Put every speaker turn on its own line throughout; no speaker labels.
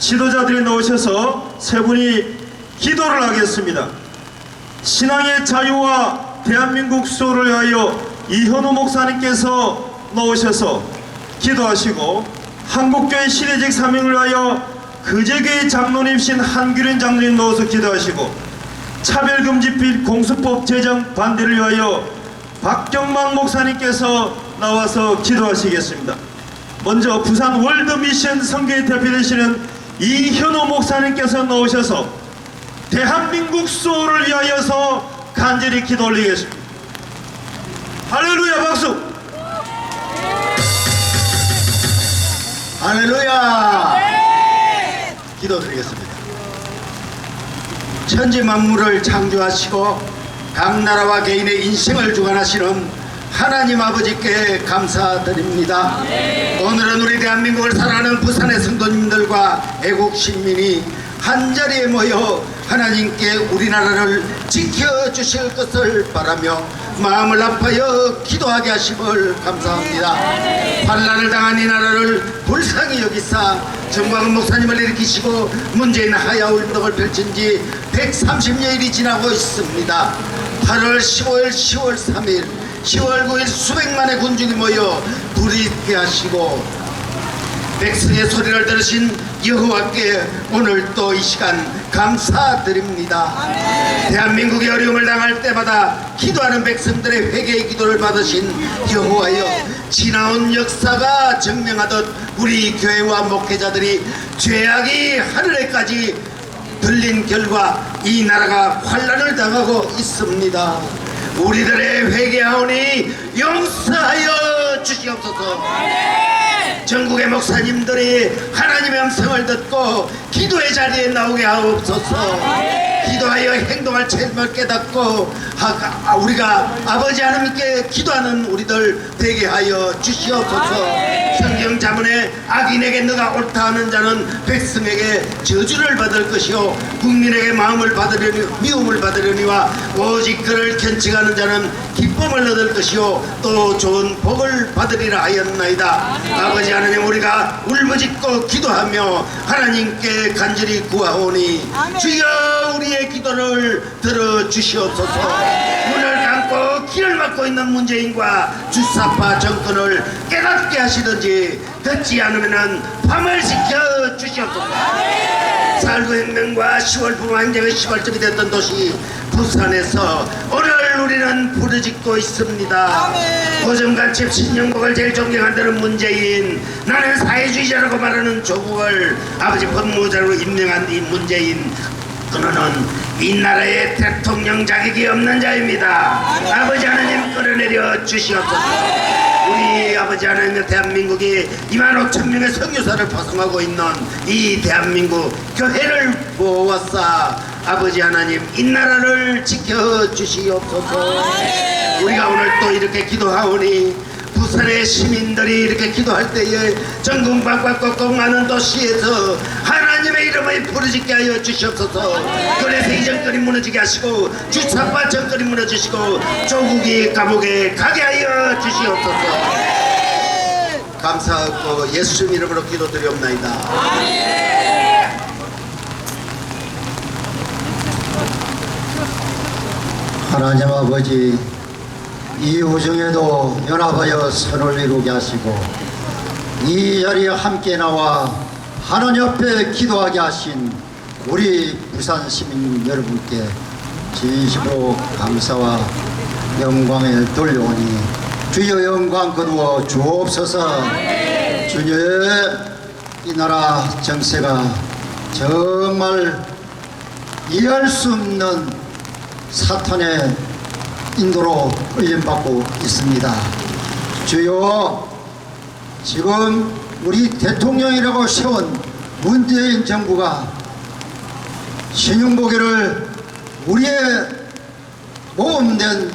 지도자들이 나오셔서 세 분이 기도를 하겠습니다. 신앙의 자유와 대한민국 수호를 위하여 이현우 목사님께서 나오셔서 기도하시고 한국교회 시대적 사명을 위하여 그제교회 장로님신 한규린 장로님 나와서 기도하시고 차별금지법 공수법 제정 반대를 위하여 박경망 목사님께서 나와서 기도하시겠습니다. 먼저 부산 월드미션 성교회 대표 되시는 이현호 목사님께서 나오셔서 대한민국 수호를 위하여서 간절히 기도 올리겠습니다. 할렐루야 박수!
할렐루야! 기도드리겠습니다. 천지 만물을 창조하시고 각 나라와 개인의 인생을 주관하시는 하나님 아버지께 감사드립니다. 오늘은 우리 대한민국을 사랑하는 부산의 성도님들과 애국 시민이 한 자리에 모여 하나님께 우리나라를 지켜주실 것을 바라며 마음을 아파여 기도하게 하심을 감사합니다. 환란을 당한 이 나라를 불쌍히 여기사 정광훈 목사님을 일으키시고 문재인 하야 운동을 펼친 지 130여일이 지나고 있습니다. 8월 15일, 10월 3일, 10월 9일 수백만의 군중이 모여 불입게 하시고 백성의 소리를 들으신 여호와께 오늘 또 이 시간 감사드립니다. 대한민국이 어려움을 당할 때마다 기도하는 백성들의 회개의 기도를 받으신 여호와여 지나온 역사가 증명하듯 우리 교회와 목회자들이 죄악이 하늘에까지 들린 결과 이 나라가 환란을 당하고 있습니다. 우리들의 회개하오니 용서하여 주시옵소서. 전국의 목사님들이 하나님의 음성을 듣고 기도의 자리에 나오게 하옵소서 기도하여 행동할 책임을 깨닫고 하- 아, 우리가 아버지 하나님께 기도하는 우리들 되게 하여 주시옵소서. 성경 자문에 악인에게 너가 옳다 하는 자는 백성에게 저주를 받을 것이요 국민에게 마음을 받으려니 미움을 받으려니와 오직 그를 견칭하는 자는 기쁨을 얻을 것이요 또 좋은 복을 받으리라 하였나이다. 아버지 하나님 우리가 울부짖고 기도하며 하나님께 간절히 구하오니 주여 우리의 기도를 들어주시옵소서. 문을 감고 길을 막고 있는 문재인과 주사파 정권을 깨닫게 하시든지 듣지 않으면 밤을 지켜 주시옵소서. 살구 혁명과 10월 분화행정의 시발점이 됐던 도시 부산에서 오늘 우리는 부르짖고 있습니다. 고정간첩 신영복을 제일 존경한다는 문재인 나는 사회주의자라고 말하는 조국을 아버지 법무자로 임명한 이 문재인 그는 이 나라의 대통령 자격이 없는 자입니다. 아버지 하나님 끌어내려 주시옵소서. 우리 아버지 하나님 대한민국이 2만 5천 명의 선교사를 파송하고 있는 이 대한민국 교회를 보았사 아버지 하나님 이 나라를 지켜 주시옵소서. 우리가 오늘 또 이렇게 기도하오니 부산의 시민들이 이렇게 기도할 때에 전국 밖과 꽁꽁하는 도시에서 하나님의 이름을 부르짖게 하여 주시옵소서. 그래서 이 정권이 무너지게 하시고 주차파 정권이 무너지시고 조국이 감옥에 가게 하여 주시옵소서. 감사하고 예수님 이름으로 기도드리옵나이다
하나님 아버지 이 우중에도 연합하여 선을 이루게 하시고 이 자리에 함께 나와 하나님 앞에 기도하게 하신 우리 부산 시민 여러분께 진심으로 감사와 영광을 돌려오니 주여 영광 거두어 주옵소서. 주여 이 나라 정세가 정말 이해할 수 없는 사탄의 인도로 끌림받고 있습니다. 주요 지금 우리 대통령이라고 세운 문재인 정부가 신용보기를 우리의 모험된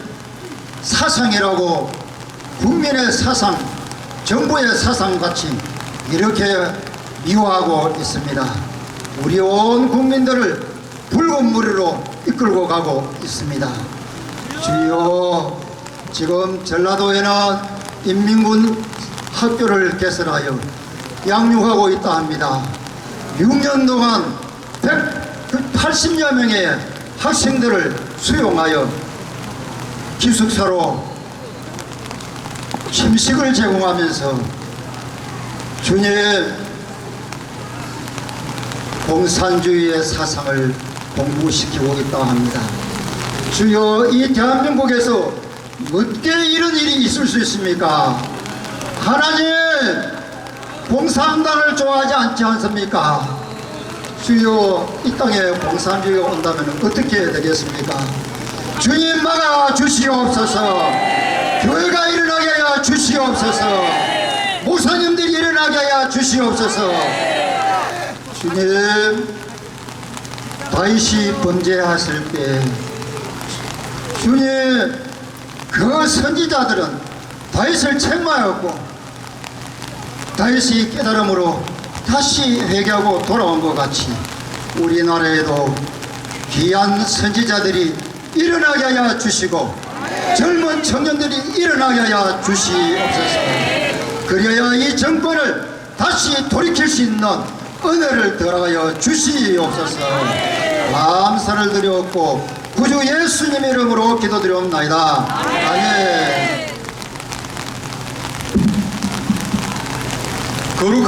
사상이라고 국민의 사상, 정부의 사상같이 이렇게 미워하고 있습니다. 우리 온 국민들을 붉은 무리로 이끌고 가고 있습니다. 주여 지금 전라도에는 인민군 학교를 개설하여 양육하고 있다 합니다. 6년 동안 180여 명의 학생들을 수용하여 기숙사로 침식을 제공하면서 주님의 공산주의의 사상을 공부시키고 있다 합니다. 주여 이 대한민국에서 어떻게 이런 일이 있을 수 있습니까? 하나님 공산당을 좋아하지 않지 않습니까? 주여 이 땅에 공산주의가 온다면 어떻게 되겠습니까? 주님 막아 주시옵소서 교회가 일어나게 하여 주시옵소서 목사님들이 일어나게 하여 주시옵소서 주님 다윗이 범죄하실 때 주님 그 선지자들은 다윗을 책망하였고 다윗이 깨달음으로 다시 회개하고 돌아온 것 같이 우리나라에도 귀한 선지자들이 일어나게 하여 주시고 젊은 청년들이 일어나게 하여 주시옵소서. 그래야 이 정권을 다시 돌이킬 수 있는 은혜를 더하여 주시옵소서. 감사를 드렸고 구주 예수님 이름으로 기도드리옵나이다. 아멘.
거룩한